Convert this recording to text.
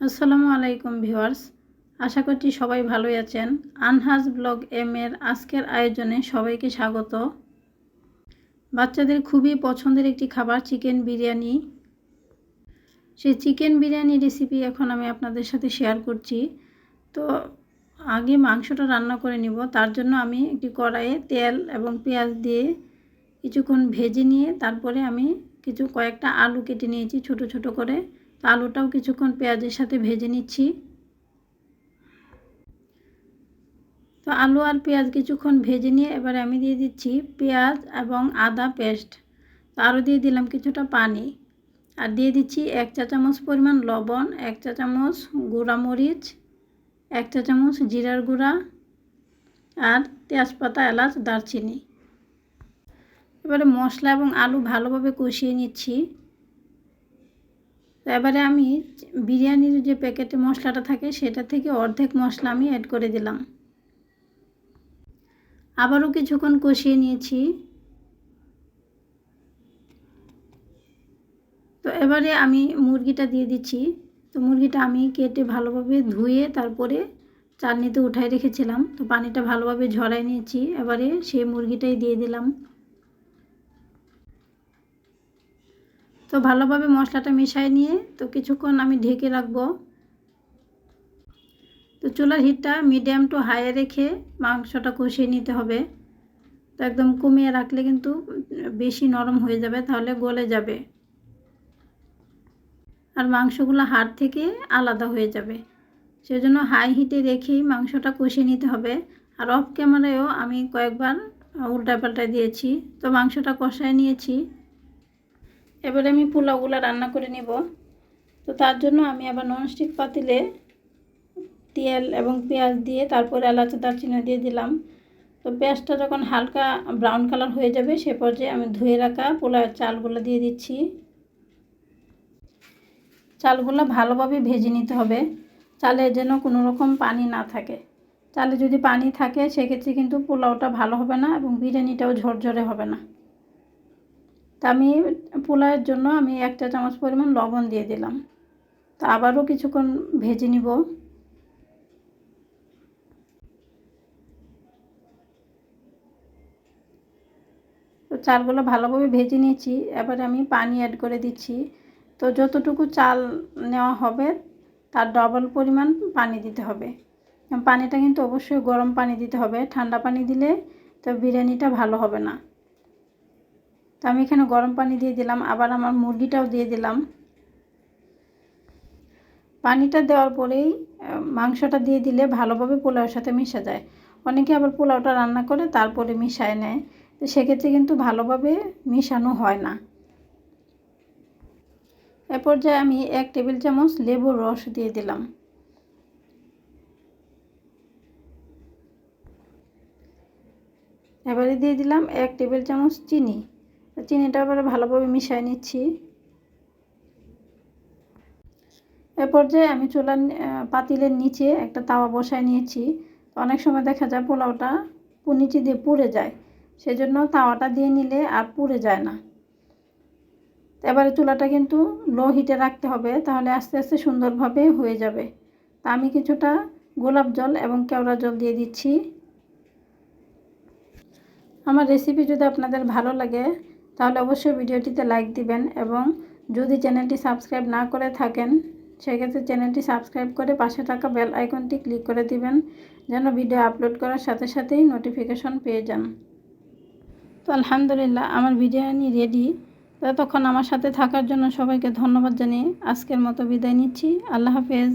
আসসালামু আলাইকুম ভিউয়ার্স, আশা করছি সবাই ভালোই আছেন। আনহাজ ব্লগ এম এর আজকের আয়োজনে সবাইকে স্বাগত। বাচ্চাদের খুবই পছন্দের একটি খাবার চিকেন বিরিয়ানি। সেই চিকেন বিরিয়ানি রেসিপি এখন আমি আপনাদের সাথে শেয়ার করছি। তো আগে মাংসটা রান্না করে নিব, তার জন্য আমি একটি কড়াইয়ে তেল এবং পেঁয়াজ দিয়ে কিছুক্ষণ ভেজে নিয়ে তারপরে আমি কিছু কয়েকটা আলু কেটে নিয়েছি, ছোট ছোট করে। আলুটাও কিছুক্ষণ পেঁয়াজের সাথে ভেজে নিচ্ছি। তো আলু আর পেঁয়াজ কিছুক্ষণ ভেজে নিয়ে এবারে আমি দিয়ে দিচ্ছি পেঁয়াজ এবং আদা পেস্ট। আরও দিয়ে দিলাম কিছুটা পানি। আর দিয়ে দিচ্ছি এক চা চামচ পরিমাণ লবণ, এক চা চামচ মরিচ এক চা চামচ জিরার গুঁড়া আর তেজপাতা এলাচ, দারচিনি। এবারে মশলা এবং আলু ভালোভাবে কষিয়ে নিচ্ছি। তো এবারে আমি বিরিয়ানির যে প্যাকেটে মশলাটা থাকে, সেটা থেকে অর্ধেক মশলা আমি অ্যাড করে দিলাম। আবারও কিছুক্ষণ কষিয়ে নিয়েছি। তো এবারে আমি মুরগিটা দিয়ে দিচ্ছি। তো মুরগিটা আমি কেটে ভালোভাবে ধুয়ে তারপরে চালনিতে উঠাই রেখেছিলাম। তো পানিটা ভালোভাবে ঝরাই নিয়েছি। এবারে সেই মুরগিটাই দিয়ে দিলাম। তো ভালোভাবে মশলাটা মিশাই নিয়ে তো কিছুক্ষণ আমি ঢেকে রাখব। তো চুলার হিটটা মিডিয়াম টু হাইয়ে রেখে মাংসটা কষিয়ে নিতে হবে। তো একদম কমিয়ে রাখলে কিন্তু বেশি নরম হয়ে যাবে, তাহলে গলে যাবে। আর মাংসগুলো হাড় থেকে আলাদা হয়ে যাবে। সেজন্য হাই হিটে রেখেই মাংসটা কষিয়ে নিতে হবে। আর অফ ক্যামেরায়ও আমি কয়েকবার উল্টা পাল্টা দিয়েছি। তো মাংসটা কষায় নিয়েছি। এবারে আমি পোলাওগুলো রান্না করে নিব। তো তার জন্য আমি আবার ননস্টিক পাতিলে তেল এবং পেঁয়াজ দিয়ে তারপরে এলাচ দারচিনি দিয়ে দিলাম। তো পেঁয়াজটা যখন হালকা ব্রাউন কালার হয়ে যাবে, সে পর্যায়ে আমি ধুয়ে রাখা পোলাওয়ের চালগুলো দিয়ে দিচ্ছি। চালগুলো ভালোভাবে ভেজে নিতে হবে, চালে যেন কোনো রকম পানি না থাকে। চালে যদি পানি থাকে, সেক্ষেত্রে কিন্তু পোলাওটা ভালো হবে না এবং বিরিয়ানিটাও ঝরঝরে হবে না। তা আমি পোলাওয়ের জন্য আমি এক চা চামচ পরিমাণ লবণ দিয়ে দিলাম। তা আবারও কিছুক্ষণ ভেজে নিব। তো চালগুলো ভালোভাবে ভেজে নিয়েছি। এবারে আমি পানি অ্যাড করে দিচ্ছি। তো যতটুকু চাল নেওয়া হবে, তার ডবল পরিমাণ পানি দিতে হবে। পানিটা কিন্তু অবশ্যই গরম পানি দিতে হবে। ঠান্ডা পানি দিলে তো বিরিয়ানিটা ভালো হবে না। আমি এখানে গরম পানি দিয়ে দিলাম, আবার আমার মুরগিটাও দিয়ে দিলাম। পানিটা দেওয়ার পরেই মাংসটা দিয়ে দিলে ভালোভাবে পোলাওর সাথে মিশে যায়। অনেকে আবার পোলাওটা রান্না করে, তারপরে মিশায় নেয়। তো সেক্ষেত্রে কিন্তু ভালোভাবে মিশানো হয় না। এ পর্যায়ে আমি এক টেবিল চামচ লেবুর রস দিয়ে দিলাম। এবারে দিয়ে দিলাম এক টেবিল চামচ চিনি। চিনিটা এবারে ভালোভাবে মিশিয়ে নিচ্ছি। এ পর্যায়ে আমি চুলার পাতিলের নিচে একটা তাওয়া বসায় নিয়েছি। অনেক সময় দেখা যায় পোলাওটা নিচে দিয়ে পুড়ে যায়, সেজন্য তাওয়াটা দিয়ে নিলে আর পুড়ে যায় না। এবারে চুলাটা কিন্তু লো হিটে রাখতে হবে, তাহলে আস্তে আস্তে সুন্দরভাবে হয়ে যাবে। তা আমি কিছুটা গোলাপ জল এবং কেওড়া জল দিয়ে দিচ্ছি। আমার রেসিপি যদি আপনাদের ভালো লাগে তাহলে অবশ্যই ভিডিওটিতে লাইক দিবেন এবং যদি চ্যানেলটি সাবস্ক্রাইব না করে থাকেন, সেক্ষেত্রে চ্যানেলটি সাবস্ক্রাইব করে পাশে থাকা বেল আইকনটি ক্লিক করে দিবেন, যেন ভিডিও আপলোড করার সাথে সাথেই নোটিফিকেশন পেয়ে যান। তো আলহামদুলিল্লাহ, আমার বিরিয়ানি রেডি ততক্ষণ আমার সাথে থাকার জন্য সবাইকে ধন্যবাদ জানিয়ে আজকের মতো বিদায় নিচ্ছি। আল্লাহ হাফেজ।